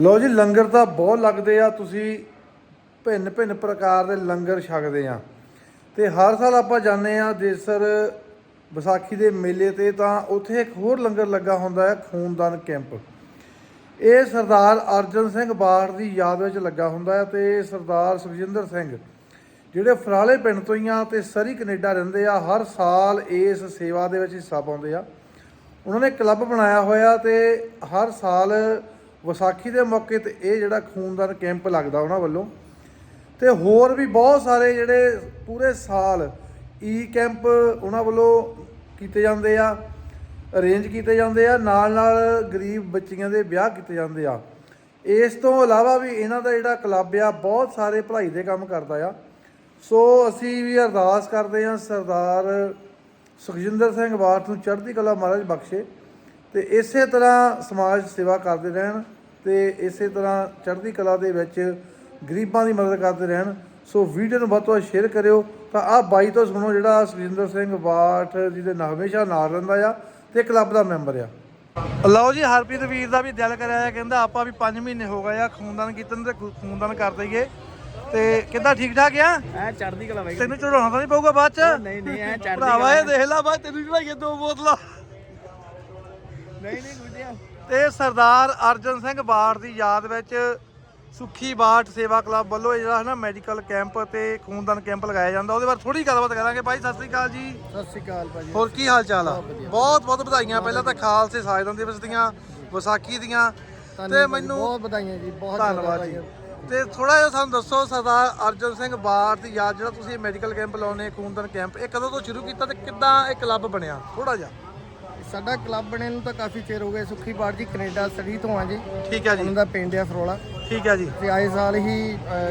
ਲਓ ਜੀ, ਲੰਗਰ ਤਾਂ ਬਹੁਤ ਲੱਗਦੇ ਆ, ਤੁਸੀਂ ਭਿੰਨ ਭਿੰਨ ਪ੍ਰਕਾਰ ਦੇ ਲੰਗਰ ਛਕਦੇ ਆ। ਤੇ ਹਰ ਸਾਲ ਆਪਾਂ ਜਾਂਦੇ ਆ ਦੇਸਰ ਵਿਸਾਖੀ ਦੇ ਮੇਲੇ ਤੇ, ਤਾਂ ਉੱਥੇ ਇੱਕ ਹੋਰ ਲੰਗਰ ਲੱਗਾ ਹੁੰਦਾ ਹੈ ਖੂਨਦਾਨ ਕੈਂਪ। ਇਹ ਸਰਦਾਰ ਅਰਜਨ ਸਿੰਘ ਬਾੜ ਦੀ ਯਾਦ ਵਿੱਚ ਲੱਗਾ ਹੁੰਦਾ ਹੈ ਤੇ ਸਰਦਾਰ ਸੁਖਜਿੰਦਰ ਸਿੰਘ, ਜਿਹੜੇ ਫਰਾਲੇ ਪਿੰਡ ਤੋਂ ਹੀ ਆ ਤੇ ਸਰੀ ਕੈਨੇਡਾ ਰਹਿੰਦੇ ਆ, ਹਰ ਸਾਲ ਇਸ ਸੇਵਾ ਦੇ ਵਿੱਚ ਹਿੱਸਾ ਪਾਉਂਦੇ ਆ। ਉਹਨਾਂ ਨੇ ਕਲੱਬ ਬਣਾਇਆ ਹੋਇਆ ਤੇ ਹਰ ਸਾਲ ਵਿਸਾਖੀ ਦੇ ਮੌਕੇ ਤੇ ਇਹ ਜਿਹੜਾ ਖੂਨਦਾਨ ਕੈਂਪ ਲੱਗਦਾ ਉਹਨਾਂ ਵੱਲੋਂ ਤੇ ਹੋਰ ਵੀ ਬਹੁਤ ਸਾਰੇ ਜਿਹੜੇ ਪੂਰੇ ਸਾਲ ਈ ਕੈਂਪ ਉਹਨਾਂ ਵੱਲੋਂ ਕੀਤੇ ਜਾਂਦੇ ਆ ਅਰੇਂਜ ਕੀਤੇ ਜਾਂਦੇ ਆ, ਨਾਲ ਨਾਲ ਗਰੀਬ ਬੱਚੀਆਂ ਦੇ ਵਿਆਹ ਕੀਤੇ ਜਾਂਦੇ ਆ। ਇਸ ਤੋਂ ਇਲਾਵਾ ਵੀ ਇਹਨਾਂ ਦਾ ਜਿਹੜਾ ਕਲੱਬ ਆ, ਬਹੁਤ ਸਾਰੇ ਭਲਾਈ ਦੇ ਕੰਮ ਕਰਦਾ ਆ। ਸੋ ਅਸੀਂ ਵੀ ਅਰਦਾਸ ਕਰਦੇ ਹਾਂ ਸਰਦਾਰ ਸੁਖਜਿੰਦਰ ਸਿੰਘ ਬਾਠ ਨੂੰ ਚੜ੍ਹਦੀ ਕਲਾ ਮਹਾਰਾਜ ਬਖਸ਼ੇ ਤੇ ਇਸੇ ਤਰ੍ਹਾਂ ਸਮਾਜ ਸੇਵਾ ਕਰਦੇ ਰਹਿਣ। ਤੇ ਇਸੇ ਤਰ੍ਹਾਂ ਚੜ੍ਹਦੀ ਕਲਾ ਦੇ ਵਿੱਚ ਗਰੀਬਾਂ ਦੀ ਮਦਦ ਕਰਦੇ ਰਹਿਣ। ਸੋ ਵੀਡੀਓ ਨੂੰ ਵੱਧ ਤੋਂ ਵੱਧ ਸ਼ੇਅਰ ਕਰਿਓ। ਤਾਂ ਆਹ ਬਾਈ ਤੋਂ ਸੁਣੋ ਜਿਹੜਾ ਸੁਖਜਿੰਦਰ ਸਿੰਘ ਬਾਠ ਜੀ ਦੇ ਨਾਲ ਹਮੇਸ਼ਾ ਨਾਲ ਰਹਿੰਦਾ ਆ ਤੇ ਕਲੱਬ ਦਾ ਮੈਂਬਰ ਆ। ਲਓ ਜੀ ਹਰਪ੍ਰੀਤ ਵੀਰ ਦਾ ਵੀ ਦਿਲ ਕਰਿਆ ਆ ਕਹਿੰਦਾ ਆਪਾਂ ਵੀ 5 ਮਹੀਨੇ ਹੋ ਗਏ ਆ ਖੂਨਦਾਨ ਕੀਤਨ ਤੇ ਖੂਨਦਾਨ ਕਰ ਦਈਏ। ਤੇ ਕਿੱਦਾਂ ਠੀਕ ਠਾਕ ਆ? ਐ ਚੜਦੀ ਕਲਾ ਬਾਈ। ਤੈਨੂੰ ਚੜਾਉਣਾ ਤਾਂ ਨਹੀਂ ਪਊਗਾ ਬਾਅਦ ਚ? ਨਹੀਂ ਨਹੀਂ ਐ ਚੜਦੀ ਭਰਾਵਾ ਇਹ ਦੇਖ ਲੈ ਬਾਅਦ ਤੈਨੂੰ ਚੜਾਈਏ ਦੋ ਬੋਤਲਾਂ। ਨਹੀਂ ਨਹੀਂ ਗੁੱਜਿਆ ਤੇ ਸਰਦਾਰ ਅਰਜਨ ਸਿੰਘ ਬਾੜ ਦੀ ਯਾਦ ਵਿੱਚ ਸੁੱਖੀ ਬਾਟ ਸੇਵਾ ਕਲੱਬ ਵੱਲੋਂ ਇਹ ਜਿਹੜਾ ਹੈ ਨਾ ਮੈਡੀਕਲ ਕੈਂਪ ਤੇ ਖੂਨਦਾਨ ਕੈਂਪ ਲਗਾਇਆ ਜਾਂਦਾ। ਉਹਦੇ ਬਾਰੇ ਥੋੜੀ ਗੱਲਬਾਤ ਕਰਾਂਗੇ ਭਾਈ ਸਤਿ ਸ੍ਰੀ ਅਕਾਲ ਜੀ। ਸਤਿ ਸ਼੍ਰੀ ਅਕਾਲ ਭਾਜੀ। ਹੋਰ ਕੀ ਹਾਲ ਚਾਲ ਆ? ਬਹੁਤ ਬਹੁਤ ਵਧਾਈਆਂ। ਪਹਿਲਾਂ ਤਾਂ ਖਾਲਸੇ ਸਾਜਦਾਂ ਦਿਵਸ ਦੀਆਂ ਵਿਸਾਖੀ ਦੀਆਂ। ਤੇ ਮੈਨੂੰ ਬਹੁਤ ਵਧਾਈਆਂ ਜੀ ਬਹੁਤ ਧੰਨਵਾਦ ਜੀ। ਤੇ ਥੋੜਾ ਜਿਹਾ ਸਾਨੂੰ ਦੱਸੋ ਸਰਦਾਰ ਅਰਜਨ ਸਿੰਘ ਬਾੜ ਦੀ ਯਾਦ ਜਿਹੜਾ ਤੁਸੀਂ ਮੈਡੀਕਲ ਕੈਂਪ ਲਾਉਨੇ ਖੂਨਦਾਨ ਕੈਂਪ ਇਹ ਕਦੋਂ ਤੋਂ ਸ਼ੁਰੂ ਕੀਤਾ ਤੇ ਕਿੱਦਾਂ ਇਹ ਕਲੱਬ ਬਣਿਆ? ਥੋੜਾ ਜਿਹਾ। ਸਾਡਾ ਕਲੱਬ ਬਣੇ ਨੂੰ ਤਾਂ ਕਾਫੀ ਚਿਰ ਹੋ ਗਿਆ ਸੁੱਖੀ ਬਾੜ ਜੀ ਕੈਨੇਡਾ ਸਰੀ ਤੋਂ ਆ ਜੀ। ਠੀਕ ਹੈ ਜੀ। ਉਹਨਾਂ ਦਾ ਪਿੰਡ ਆ ਫਰੋਲਾ। ਠੀਕ ਹੈ ਜੀ। ਤੇ ਆਏ ਸਾਲ ਹੀ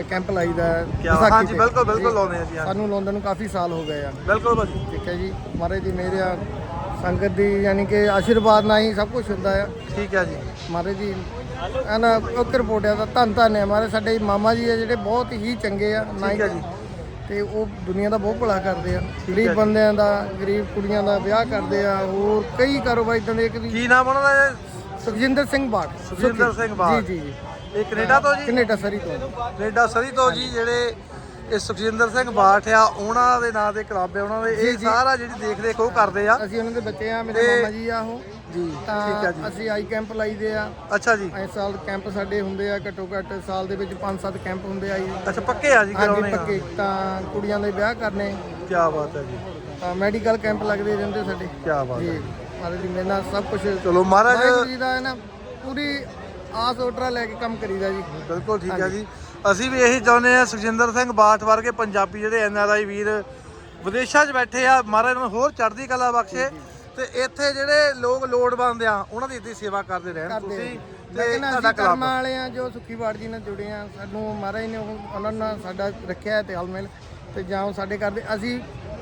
ਕੈਂਪ ਲਾਈਦਾ ਹੈ। ਵਿਸਾਖੀ ਹਾਂਜੀ ਤੇ। ਬਿਲਕੁਲ ਬਿਲਕੁਲ। ਲਾਉਂਦੇ ਆ ਜੀ ਹਾਂ। ਸਾਨੂੰ ਲਾਉਂਦੇ ਨੂੰ ਕਾਫੀ ਸਾਲ ਹੋ ਗਏ ਆ। ਬਿਲਕੁਲ ਭਾਜੀ। ਠੀਕ ਹੈ ਜੀ। ਮਹਾਰਾਜ ਦੀ ਮਿਹਰ ਆ ਸੰਗਤ ਦੀ ਯਾਨੀ ਕਿ ਆਸ਼ੀਰਵਾਦ ਨਾਲ ਹੀ ਸਭ ਕੁਝ ਹੁੰਦਾ ਆ। ਠੀਕ ਹੈ ਜੀ। ਮਹਾਰਾਜ ਜੀ ਐਨਾ ਉੱਕਰ ਪੋਟਿਆ ਦਾ ਧੰਨ ਧੰਨ ਹੈ ਮਹਾਰਾਜ ਸਾਡੇ ਮਾਮਾ ਜੀ ਆ ਜਿਹੜੇ ਬਹੁਤ ਹੀ ਚੰਗੇ ਆ। ਨਾ ਠੀਕ ਹੈ ਜੀ। ਤੇ ਉਹ ਦੁਨੀਆ ਦਾ ਬਹੁਤ ਭਲਾ ਕਰਦੇ ਆ। ਗਰੀਬ ਬੰਦਿਆਂ ਦਾ ਗਰੀਬ ਕੁੜੀਆਂ ਦਾ ਵਿਆਹ ਕਰਦੇ ਆ ਹੋਰ ਕਈ ਕਾਰੋਬਾਰ ਇਦਾਂ ਦੇ ਕਿ ਕੀ ਨਾਮ ਉਹਨਾਂ ਦਾ? ਸੁਖਜਿੰਦਰ ਸਿੰਘ ਬਾਟ ਸੁਖਜਿੰਦਰ ਸਿੰਘ। ਜੀ ਜੀ ਜੀ। ਇਹ ਕੈਨੇਡਾ ਤੋਂ ਜੀ? ਕੈਨੇਡਾ ਸਰੀ ਤੋਂ। ਕੈਨੇਡਾ ਸਰੀ ਤੋਂ ਜੀ ਜਿਹੜੇ ਇਹ ਸੁਖਜਿੰਦਰ ਸਿੰਘ ਬਾਠ ਆ ਉਹਨਾਂ ਦੇ ਨਾਂ ਦੇ ਕਲੱਬ ਹੈ ਉਹਨਾਂ ਦੇ। ਇਹ ਸਾਰਾ ਜਿਹੜੀ ਦੇਖ ਰੇਖ ਉਹ ਕਰਦੇ ਆ। ਅਸੀਂ ਉਹਨਾਂ ਦੇ ਬੱਚੇ ਆ ਮੇਰੇ ਮਾਮਾ ਜੀ ਆ ਉਹ। ਜੀ ਠੀਕ ਹੈ ਜੀ। ਅਸੀਂ ਆਈ ਕੈਂਪ ਲਾਈਦੇ ਆ। ਅੱਛਾ ਜੀ। ਇਸ ਸਾਲ ਕੈਂਪ ਸਾਡੇ ਹੁੰਦੇ ਆ ਘੱਟੋ ਘੱਟ ਸਾਲ ਦੇ ਵਿੱਚ 5-7 ਕੈਂਪ ਹੁੰਦੇ ਆ ਜੀ। ਅੱਛਾ ਪੱਕੇ ਆ ਜੀ ਕਰਾਉਣੇ ਆ। ਪੱਕੇ। ਤਾਂ ਕੁੜੀਆਂ ਦੇ ਵਿਆਹ ਕਰਨੇ। ਕੀ ਬਾਤ ਹੈ ਜੀ। ਤਾਂ ਮੈਡੀਕਲ ਕੈਂਪ ਲੱਗਦੇ ਰਹਿੰਦੇ ਸਾਡੇ। ਕੀ ਬਾਤ ਜੀ ਹੈ ਮਹਾਰਾਜ ਮਿਹਰ ਨਾਲ ਸਭ ਕੁਝ ਚਲੋ ਮਹਾਰਾਜ ਜੀ ਦਾ ਹੈ ਨਾ ਪੂਰੀ ਆਸ ਓਟਰਾ ਲੈ ਕੇ ਕੰਮ ਕਰੀਦਾ ਜੀ। ਬਿਲਕੁਲ ਠੀਕ ਹੈ ਜੀ। ਅਸੀਂ ਵੀ ਇਹੀ ਚਾਹੁੰਦੇ ਆ ਸੁਖਜਿੰਦਰ ਸਿੰਘ ਬਾਠ ਵਰਗੇ ਪੰਜਾਬੀ ਜਿਹੜੇ ਐਨ ਆਰ ਆਈ ਵੀਰ ਵਿਦੇਸ਼ਾਂ 'ਚ ਬੈਠੇ ਆ ਮਹਾਰਾਜ ਨੂੰ ਹੋਰ ਚੜ੍ਹਦੀ ਕਲਾ ਬਖਸ਼ੇ ਤੇ ਇੱਥੇ ਜਿਹੜੇ ਲੋਕ ਲੋੜਵੰਦ ਆ ਉਹਨਾਂ ਦੀ ਇੱਥੇ ਸੇਵਾ ਕਰਦੇ ਰਹਿਣ। ਕਰਦੇ ਤੁਸੀਂ ਤੇ ਕਹਿੰਦਾ ਤੁਹਾਡਾ ਅਸੀਂ ਕਰਮ ਕਲੱਬ ਵਾਲੇ ਆ ਜੋ ਸੁੱਖੀ ਬਾੜ ਜੀ ਨਾਲ ਜੁੜੇ ਆ ਸਾਨੂੰ ਮਹਾਰਾਜ ਨੇ ਉਹ- ਉਹਨਾਂ ਨਾਲ ਸਾਡਾ ਰੱਖਿਆ ਹੈ ਤਾਲਮੇਲ ਤੇ ਜਾਂ ਉਹ ਸਾਡੇ ਕਰਦੇ ਅਸੀਂ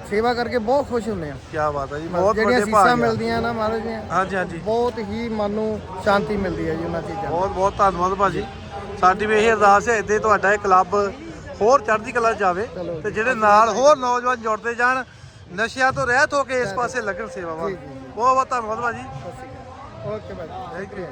ਸੇਵਾ ਕਰਕੇ ਬਹੁਤ ਖੁਸ਼ ਹੁੰਦੇ ਆ। ਕੀ ਬਾਤ ਹੈ ਜੀ ਬਹੁਤ ਜਿਹੜੀਆਂ ਵੱਡੇ ਸੀਸਾਂ ਭਾਗ ਆ। ਮਿਲਦੀਆਂ ਨਾ ਮਹਾਰਾਜ ਦੀਆਂ ਹਾਂਜੀ ਹਾਂਜੀ। ਬਹੁਤ ਹੀ ਮਨ ਨੂੰ ਸ਼ਾਂਤੀ ਮਿਲਦੀ ਹੈ ਜੀ ਉਹਨਾਂ ਚੀਜ਼ਾਂ ਬਹੁਤ ਬਹੁਤ ਧੰਨਵਾਦ ਭਾਜੀ। ਸਾਡੀ ਵੀ ਇਹ ਅਰਦਾਸ ਹੈ ਇੱਥੇ ਤੁਹਾਡਾ ਇਹ ਕਲੱਬ ਹੋਰ ਚੜ੍ਹਦੀ ਕਲਾ ਜਾਵੇ ਤੇ ਜਿਹੜੇ ਨਾਲ ਹੋਰ ਨੌਜਵਾਨ ਜੁੜਦੇ ਜਾਣ ਨਸ਼ਿਆਂ ਤੋਂ ਰਹਿਤ ਹੋ ਕੇ ਇਸ ਪਾਸੇ ਲੱਗਣ ਸੇਵਾਵਾਂ। ਬਹੁਤ ਬਹੁਤ ਧੰਨਵਾਦ ਭਾਜੀ। Okay bye thank you.